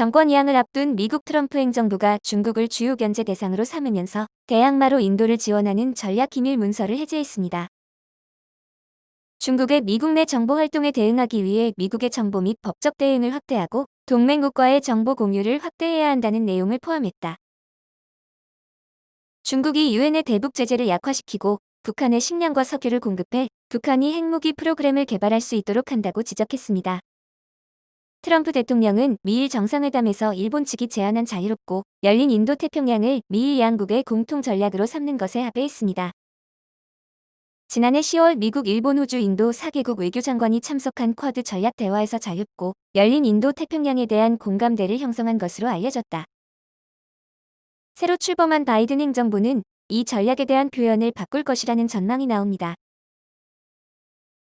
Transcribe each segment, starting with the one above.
정권 이양을 앞둔 미국 트럼프 행정부가 중국을 주요 견제 대상으로 삼으면서 대항마로 인도를 지원하는 전략 기밀 문서를 해제했습니다. 중국의 미국 내 정보 활동에 대응하기 위해 미국의 정보 및 법적 대응을 확대하고 동맹국과의 정보 공유를 확대해야 한다는 내용을 포함했다. 중국이 유엔의 대북 제재를 약화시키고 북한에 식량과 석유를 공급해 북한이 핵무기 프로그램을 개발할 수 있도록 한다고 지적했습니다. 트럼프 대통령은 미일 정상회담에서 일본 측이 제안한 자유롭고 열린 인도 태평양을 미일 양국의 공통 전략으로 삼는 것에 합의했습니다. 지난해 10월 미국, 일본, 호주, 인도 4개국 외교장관이 참석한 쿼드 전략 대화에서 자유롭고 열린 인도 태평양에 대한 공감대를 형성한 것으로 알려졌다. 새로 출범한 바이든 행정부는 이 전략에 대한 표현을 바꿀 것이라는 전망이 나옵니다.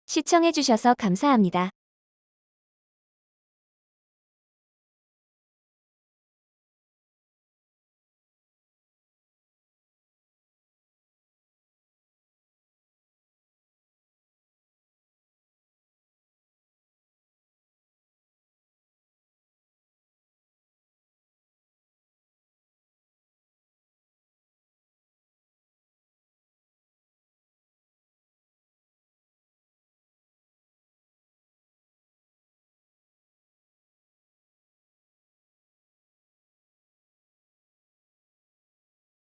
시청해주셔서 감사합니다.